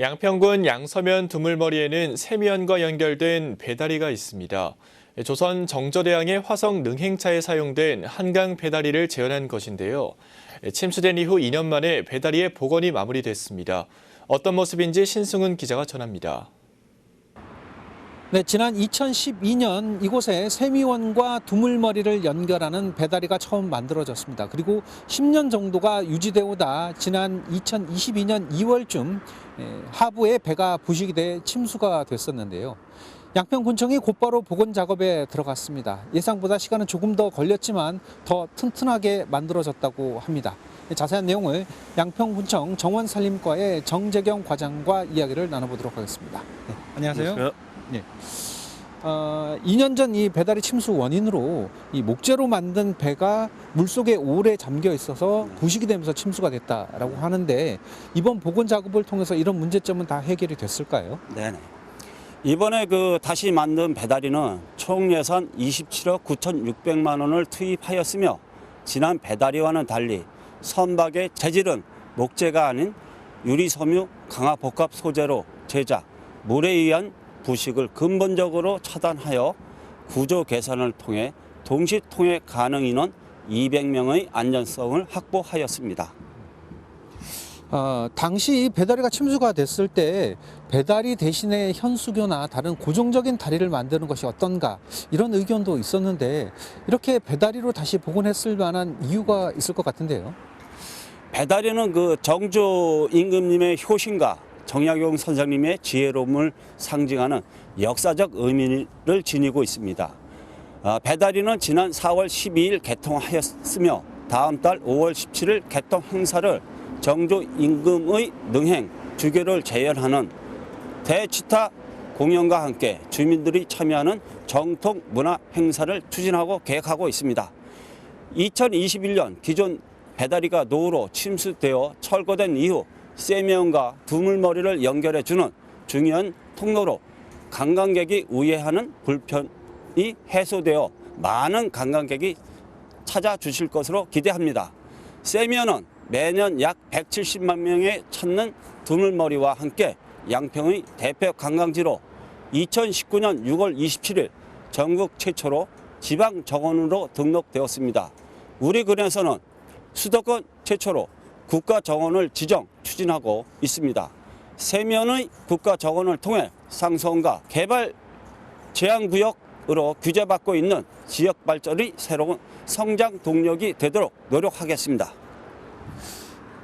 양평군 양서면 두물머리에는 세면과 연결된 배다리가 있습니다. 조선 정조대왕의 화성 능행차에 사용된 한강 배다리를 재현한 것인데요. 침수된 이후 2년 만에 배다리의 복원이 마무리됐습니다. 어떤 모습인지 신승훈 기자가 전합니다. 네, 지난 2012년 이곳에 세미원과 두물머리를 연결하는 배다리가 처음 만들어졌습니다. 그리고 10년 정도가 유지되어 오다 지난 2022년 2월쯤 하부에 배가 부식이 돼 침수가 됐었는데요. 양평군청이 곧바로 복원 작업에 들어갔습니다. 예상보다 시간은 조금 더 걸렸지만 더 튼튼하게 만들어졌다고 합니다. 자세한 내용을 양평군청 정원산림과의 정재경 과장과 이야기를 나눠보도록 하겠습니다. 네, 안녕하세요. 네. 어, 2년 전 이 배다리 침수 원인으로 이 목재로 만든 배가 물속에 오래 잠겨 있어서 부식이 되면서 침수가 됐다라고 하는데 이번 복원 작업을 통해서 이런 문제점은 다 해결이 됐을까요? 네네. 이번에 그 다시 만든 배다리는 총 예산 27억 9,600만 원을 투입하였으며 지난 배다리와는 달리 선박의 재질은 목재가 아닌 유리 섬유 강화 복합 소재로 제작, 물에 의한 부식을 근본적으로 차단하여 구조 개선을 통해 동시 통행 가능 인원 200명의 안전성을 확보하였습니다. 어, 당시 배다리가 침수가 됐을 때 배다리 대신에 현수교나 다른 고정적인 다리를 만드는 것이 어떤가 이런 의견도 있었는데 이렇게 배다리로 다시 복원했을 만한 이유가 있을 것 같은데요. 배다리는 그 정조 임금님의 효신과 정약용 선생님의 지혜로움을 상징하는 역사적 의미를 지니고 있습니다. 아, 배다리는 지난 4월 12일 개통하였으며 다음 달 5월 17일 개통 행사를 정조 임금의 능행 주교를 재현하는 대치타 공연과 함께 주민들이 참여하는 정통 문화 행사를 추진하고 계획하고 있습니다. 2021년 기존 배다리가 노후로 침수되어 철거된 이후 세면과 두물머리를 연결해주는 중요한 통로로 관광객이 우회하는 불편이 해소되어 많은 관광객이 찾아주실 것으로 기대합니다. 세면은 매년 약 170만 명의 찾는 두물머리와 함께 양평의 대표 관광지로 2019년 6월 27일 전국 최초로 지방 정원으로 등록되었습니다. 우리 군에서는 수도권 최초로 국가 정원을 지정 추진하고 있습니다. 세면의 국가 정원을 통해 상성과 개발 제한 구역으로 규제받고 있는 지역 발전이 새로운 성장 동력이 되도록 노력하겠습니다.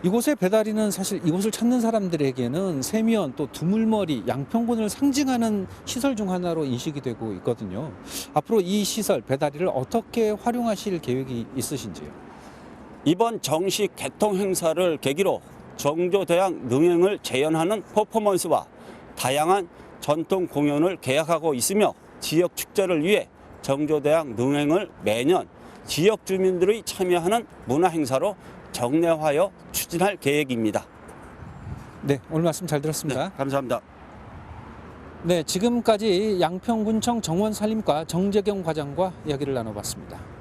이곳의 배다리는 사실 이곳을 찾는 사람들에게는 세미원 또 두물머리 양평군을 상징하는 시설 중 하나로 인식이 되고 있거든요. 앞으로 이 시설 배다리를 어떻게 활용하실 계획이 있으신지요? 이번 정식 개통 행사를 계기로 정조대왕 능행을 재현하는 퍼포먼스와 다양한 전통 공연을 계약하고 있으며 지역 축제를 위해 정조대왕 능행을 매년 지역 주민들이 참여하는 문화 행사로 정례화하여 추진할 계획입니다. 네, 오늘 말씀 잘 들었습니다. 감사합니다. 네, 지금까지 양평군청 정원산림과 정재경 과장과 이야기를 나눠봤습니다.